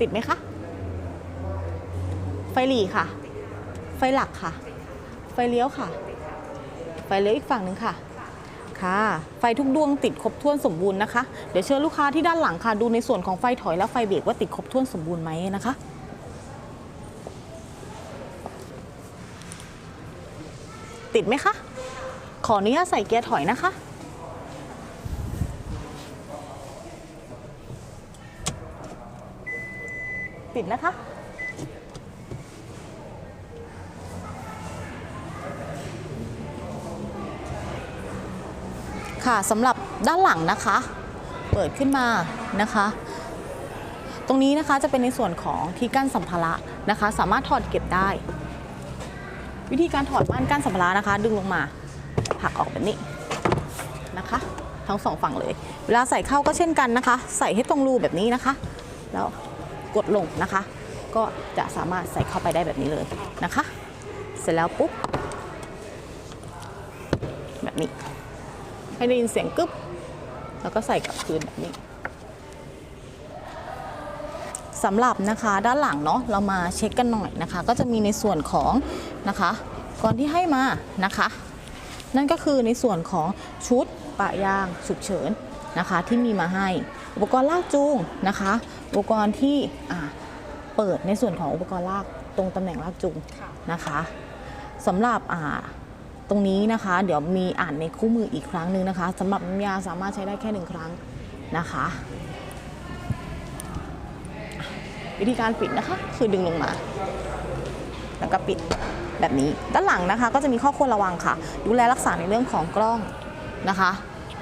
ติดไหมคะ ไฟหลีค่ะ ไฟหลักค่ะ ไฟเลี้ยวค่ะ ไฟเลี้ยวอีกฝั่งหนึ่งค่ะค่ะไฟทุกดวงติดครบถ้วนสมบูรณ์นะคะ เดี๋ยวเชิญลูกค้าที่ด้านหลังค่ะ ดูในส่วนของไฟถอยและไฟเบรกว่าติดครบถ้วนสมบูรณ์ไหมนะคะ ติดไหมคะ ขออนุญาตใส่เกียร์ถอยนะคะ ติดนะคะ ค่ะสำหรับด้านหลังนะคะ เปิดขึ้นมานะคะ ตรงนี้นะคะจะเป็นในส่วนของที่กั้นสัมภาระนะคะ สามารถถอดเก็บได้ วิธีการถอดม่านกั้นสัมภาระนะคะ ดึงลงมาผลักออกแบบนี้นะคะ ทั้งสองฝั่งเลย เวลาใส่เข้าก็เช่นกันนะคะ ใส่ให้ตรงรูแบบนี้นะคะ แล้ว กดลงนะคะ ก็จะสามารถใส่เข้าไปได้แบบนี้เลยนะคะ เสร็จแล้วปุ๊บแบบนี้ ให้ได้ยินเสียงกึ๊บแล้วก็ใส่กลับคืนแบบนี้สำหรับนะคะด้านหลังเนาะเรามาเช็คกันหน่อยนะคะ ก็จะมีในส่วนของนะคะก่อนที่ให้มานะคะ นั่นก็คือในส่วนของชุดปะยางฉุกเฉินนะคะ ที่มีมาให้ อุปกรณ์ลากจูงนะคะ อุปกรณ์ที่อ่าเปิดในส่วนของอุปกรณ์ลากตรงตำแหน่งลากจูงนะคะสำหรับอ่าตรงนี้นะคะ เดี๋ยวมีอ่านในคู่มืออีกครั้งหนึ่งนะคะสำหรับน้ำยาสามารถใช้ได้แค่หนึ่งครั้งนะคะ วิธีการปิดนะคะคือดึงลงมา แล้วก็ปิดแบบนี้ด้านหลังนะคะ ก็จะมีข้อควรระวังค่ะ ดูแลรักษาในเรื่องของกล้องนะคะ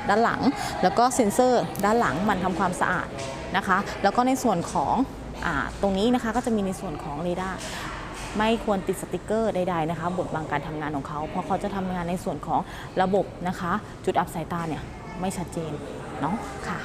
ด้านหลัง แล้วก็เซ็นเซอร์ด้านหลังมันทำความสะอาดนะคะ แล้วก็ในส่วนของอตรงนี้นะคะก็จะมีในส่วนของเรดาร์ไม่ควรติดสติกเกอร์ใดๆนะคะบทบังการทำงานของเขา เพราะเขาจะทำงานในส่วนของระบบนะคะ จุดอับสายตาเนี่ยไม่ชัดเจนเนาะค่ะ